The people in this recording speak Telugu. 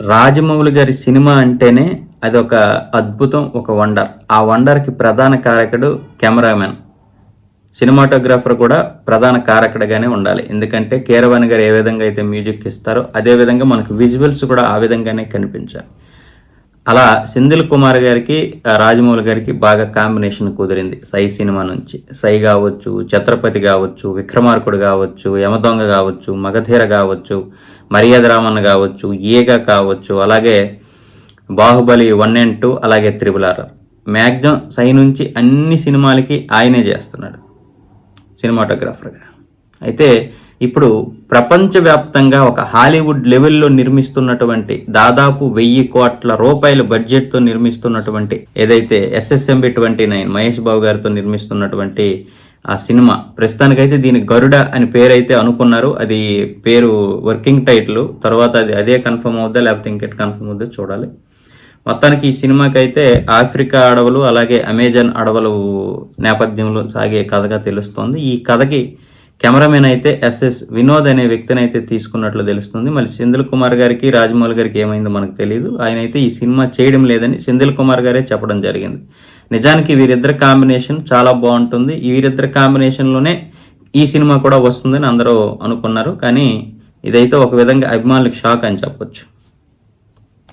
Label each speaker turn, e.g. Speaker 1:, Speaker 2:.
Speaker 1: రాజమౌళి గారి సినిమా అంటేనే అది ఒక అద్భుతం ఒక వండర్. ఆ వండర్కి ప్రధాన కారకుడు కెమెరామెన్. సినిమాటోగ్రాఫర్ కూడా ప్రధాన కారకుడుగానే ఉండాలి. ఎందుకంటే కీరవాణి గారు ఏ విధంగా అయితే మ్యూజిక్ ఇస్తారో అదే విధంగా మనకు విజువల్స్ కూడా ఆ విధంగానే కనిపించాలి. అలా సెంధిల్ కుమార్ గారికి రాజమౌళి గారికి బాగా కాంబినేషన్ కుదిరింది. సై సినిమా నుంచి. సై కావచ్చు ఛత్రపతి కావచ్చు విక్రమార్కుడు కావచ్చు యమదొంగ కావచ్చు మగధీర కావచ్చు మర్యాద రామన్ కావచ్చు ఈగ కావచ్చు అలాగే బాహుబలి వన్ అండ్ టూ అలాగే త్రిబుల్ ఆర్. మ్యాక్సిమం సై నుంచి అన్ని సినిమాలకి ఆయనే చేస్తున్నాడు. సినిమాటోగ్రాఫర్గా అయితే ఇప్పుడు ప్రపంచవ్యాప్తంగా ఒక హాలీవుడ్ లెవెల్లో నిర్మిస్తున్నటువంటి దాదాపు వెయ్యి కోట్ల రూపాయల బడ్జెట్తో నిర్మిస్తున్నటువంటి ఏదైతే SSMB twenty nine Mahesh Babu గారితో నిర్మిస్తున్నటువంటి ఆ సినిమా ప్రస్తుతానికైతే దీని గరుడ అని పేరైతే అనుకున్నారు. అది పేరు వర్కింగ్ టైటిల్. తర్వాత అది అదే కన్ఫర్మ్ అవుద్దా లేకపోతే ఇంకెట్ కన్ఫర్మ్ అవుద్దా చూడాలి. మొత్తానికి ఈ సినిమాకి అయితే ఆఫ్రికా అడవులు అలాగే అమెజాన్ అడవులు నేపథ్యంలో సాగే కథగా తెలుస్తోంది. ఈ కథకి కెమెరామెన్ అయితే ఎస్ఎస్ వినోద్ అనే వ్యక్తిని అయితే తీసుకున్నట్లు తెలుస్తుంది. మళ్ళీ సెంధిల్ కుమార్ గారికి రాజమౌళి గారికి ఏమైందో మనకు తెలియదు ఆయన అయితే ఈ సినిమా చేయడం లేదని సెంధిల్ కుమార్ గారే చెప్పడం జరిగింది. నిజానికి వీరిద్దరి కాంబినేషన్ చాలా బాగుంటుంది. వీరిద్దరి కాంబినేషన్లోనే ఈ సినిమా కూడా వస్తుందని అందరూ అనుకున్నారు. కానీ ఇదైతే ఒక విధంగా అభిమానులకు షాక్ అని చెప్పొచ్చు.